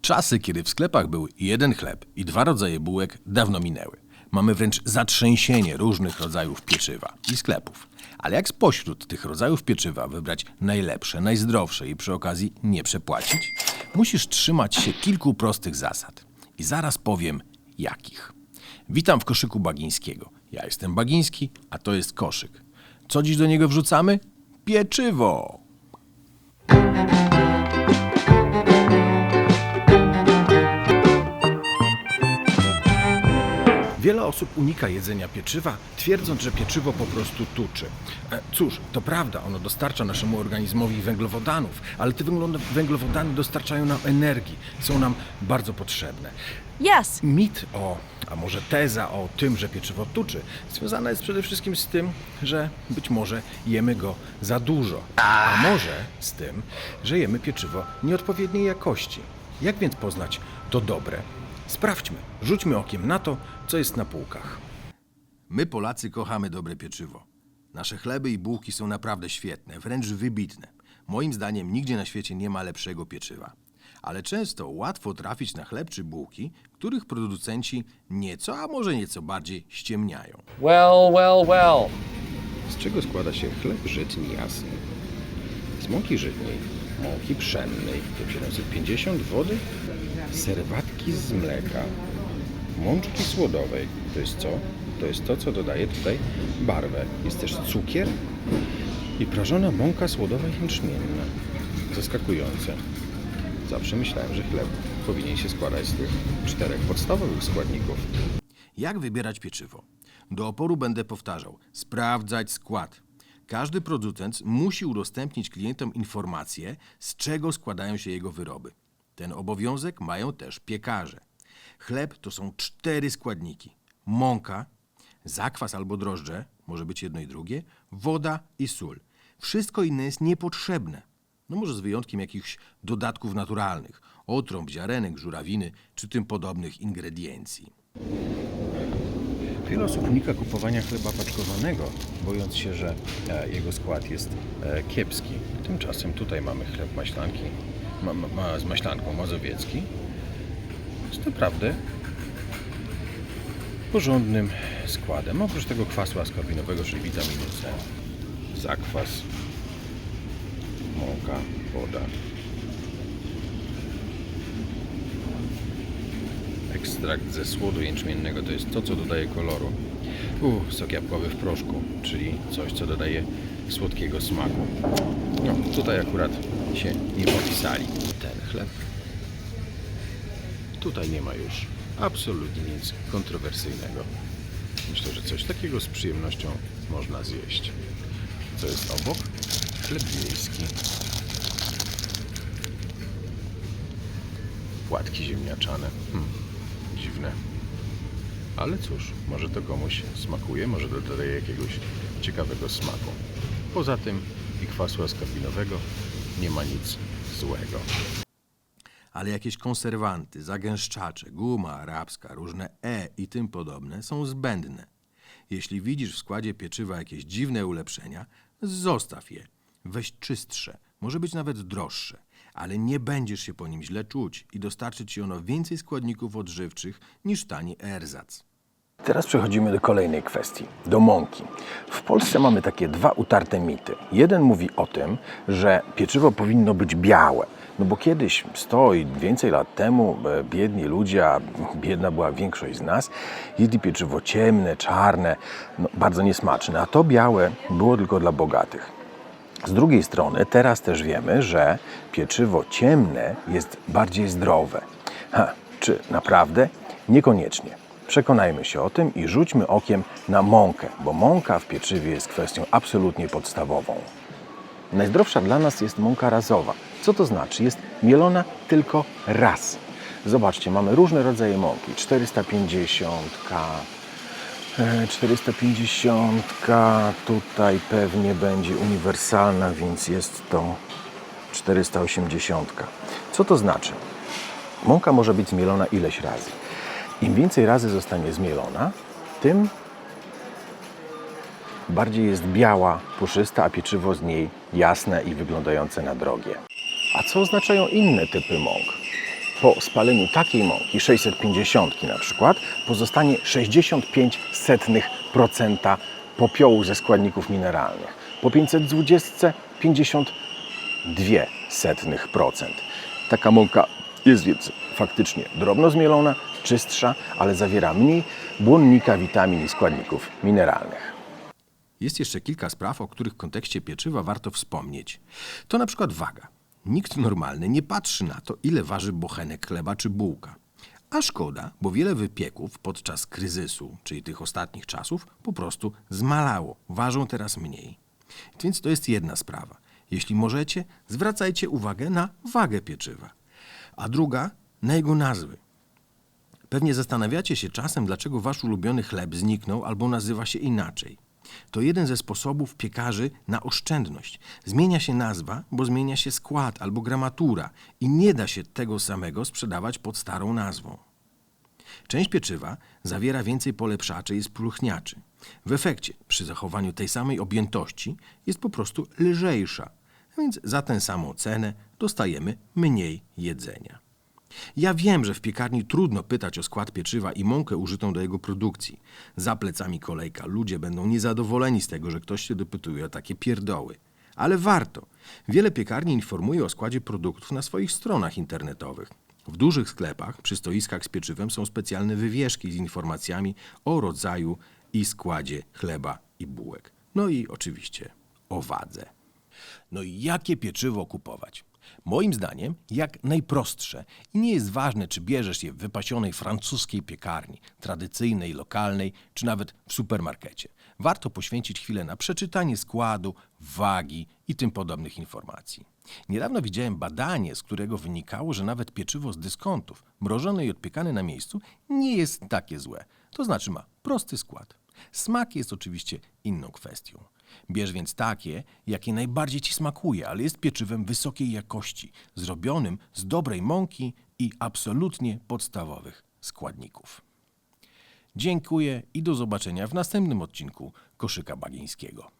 Czasy, kiedy w sklepach był jeden chleb i dwa rodzaje bułek, dawno minęły. Mamy wręcz zatrzęsienie różnych rodzajów pieczywa i sklepów. Ale jak spośród tych rodzajów pieczywa wybrać najlepsze, najzdrowsze i przy okazji nie przepłacić? Musisz trzymać się kilku prostych zasad. I zaraz powiem, jakich. Witam w koszyku Bagińskiego. Ja jestem Bagiński, a to jest koszyk. Co dziś do niego wrzucamy? Pieczywo! Osób unika jedzenia pieczywa, twierdząc, że pieczywo po prostu tuczy. E, Cóż, to prawda, ono dostarcza naszemu organizmowi węglowodanów, ale te węglo- węglowodany dostarczają nam energii, są nam bardzo potrzebne. Yes. Mit o, a może teza o tym, że pieczywo tuczy, związana jest przede wszystkim z tym, że być może jemy go za dużo, a może z tym, że jemy pieczywo nieodpowiedniej jakości. Jak więc poznać to dobre? Sprawdźmy, rzućmy okiem na to, co jest na półkach. My, Polacy, kochamy dobre pieczywo. Nasze chleby i bułki są naprawdę świetne, wręcz wybitne. Moim zdaniem nigdzie na świecie nie ma lepszego pieczywa. Ale często łatwo trafić na chleb czy bułki, których producenci nieco, a może nieco bardziej ściemniają. Well, well, well. Z czego składa się chleb żytni jasny? Z mąki żytniej, mąki pszennej, typ 750, wody, serwatki z mleka, mączki słodowej. To jest co? To jest to, co dodaje tutaj barwę. Jest też cukier i prażona mąka słodowa jęczmienna. Zaskakujące. Zawsze myślałem, że chleb powinien się składać z tych czterech podstawowych składników. Jak wybierać pieczywo? Do oporu będę powtarzał: sprawdzać skład. Każdy producent musi udostępnić klientom informację, z czego składają się jego wyroby. Ten obowiązek mają też piekarze. Chleb to są cztery składniki: mąka, zakwas albo drożdże, może być jedno i drugie, woda i sól. Wszystko inne jest niepotrzebne. No może z wyjątkiem jakichś dodatków naturalnych, otrąb, ziarenek, żurawiny czy tym podobnych ingrediencji. Wiele osób unika kupowania chleba paczkowanego, bojąc się, że e, jego skład jest e, kiepski. Tymczasem tutaj mamy chleb maślanki ma, ma, z maślanką mazowiecki. Z naprawdę porządnym składem. Oprócz tego kwasu askorbinowego, czyli witaminy C, zakwas, mąka, woda, Ekstrakt ze słodu jęczmiennego to jest to, co dodaje koloru. U, sok jabłkowy w proszku, czyli coś, co dodaje słodkiego smaku. No, tutaj akurat się nie popisali. Ten chleb. Tutaj nie ma już absolutnie nic kontrowersyjnego. Myślę, że coś takiego z przyjemnością można zjeść. Co jest obok? Chleb wiejski. Płatki ziemniaczane. Hmm, dziwne. Ale cóż, może to komuś smakuje, może dodaje jakiegoś ciekawego smaku. Poza tym i kwasu askorbinowego nie ma nic złego. ale jakieś konserwanty, zagęszczacze, guma arabska, różne E i tym podobne są zbędne. Jeśli widzisz w składzie pieczywa jakieś dziwne ulepszenia, zostaw je. Weź czystsze, może być nawet droższe, ale nie będziesz się po nim źle czuć i dostarczy ci ono więcej składników odżywczych niż tani erzac. Teraz przechodzimy do kolejnej kwestii, do mąki. W Polsce mamy takie dwa utarte mity. Jeden mówi o tym, że pieczywo powinno być białe. No bo kiedyś, 100 i więcej lat temu, e, biedni ludzie, a biedna była większość z nas, jedli pieczywo ciemne, czarne, no, bardzo niesmaczne, a to białe było tylko dla bogatych. Z drugiej strony, teraz też wiemy, że pieczywo ciemne jest bardziej zdrowe. Ha, czy naprawdę? Niekoniecznie. Przekonajmy się o tym i rzućmy okiem na mąkę, bo mąka w pieczywie jest kwestią absolutnie podstawową. Najzdrowsza dla nas jest mąka razowa. Co to znaczy? Jest mielona tylko raz. Zobaczcie, mamy różne rodzaje mąki. 450, e, 450, tutaj pewnie będzie uniwersalna, więc jest to 480. Co to znaczy? Mąka może być zmielona ileś razy. Im więcej razy zostanie zmielona, tym bardziej jest biała, puszysta, a pieczywo z niej jasne i wyglądające na drogie. A co oznaczają inne typy mąk? Po spaleniu takiej mąki, 650 na przykład, pozostanie 65% popiołu ze składników mineralnych. Po 520 52%. Taka mąka jest więc faktycznie drobno zmielona, czystsza, ale zawiera mniej błonnika, witamin i składników mineralnych. Jest jeszcze kilka spraw, o których w kontekście pieczywa warto wspomnieć. To na przykład waga. Nikt normalny nie patrzy na to, ile waży bochenek chleba czy bułka. A szkoda, bo wiele wypieków podczas kryzysu, czyli tych ostatnich czasów, po prostu zmalało. Ważą teraz mniej. Więc to jest jedna sprawa. Jeśli możecie, zwracajcie uwagę na wagę pieczywa. A druga, na jego nazwy. Pewnie zastanawiacie się czasem, dlaczego wasz ulubiony chleb zniknął albo nazywa się inaczej. To jeden ze sposobów piekarzy na oszczędność. Zmienia się nazwa, bo zmienia się skład albo gramatura i nie da się tego samego sprzedawać pod starą nazwą. Część pieczywa zawiera więcej polepszaczy i spróchniaczy. W efekcie, przy zachowaniu tej samej objętości, jest po prostu lżejsza, więc za tę samą cenę dostajemy mniej jedzenia. Ja wiem, że w piekarni trudno pytać o skład pieczywa i mąkę użytą do jego produkcji. Za plecami kolejka, ludzie będą niezadowoleni z tego, że ktoś się dopytuje o takie pierdoły. Ale warto. Wiele piekarni informuje o składzie produktów na swoich stronach internetowych. W dużych sklepach przy stoiskach z pieczywem są specjalne wywieszki z informacjami o rodzaju i składzie chleba i bułek. No i oczywiście o wadze. No i jakie pieczywo kupować? Moim zdaniem jak najprostsze i nie jest ważne, czy bierzesz je w wypasionej francuskiej piekarni, tradycyjnej, lokalnej, czy nawet w supermarkecie. Warto poświęcić chwilę na przeczytanie składu, wagi i tym podobnych informacji. Niedawno widziałem badanie, z którego wynikało, że nawet pieczywo z dyskontów, mrożone i odpiekane na miejscu, nie jest takie złe. To znaczy ma prosty skład. Smak jest oczywiście inną kwestią. Bierz więc takie, jakie najbardziej ci smakuje, ale jest pieczywem wysokiej jakości, zrobionym z dobrej mąki i absolutnie podstawowych składników. Dziękuję i do zobaczenia w następnym odcinku Koszyka Bagieńskiego.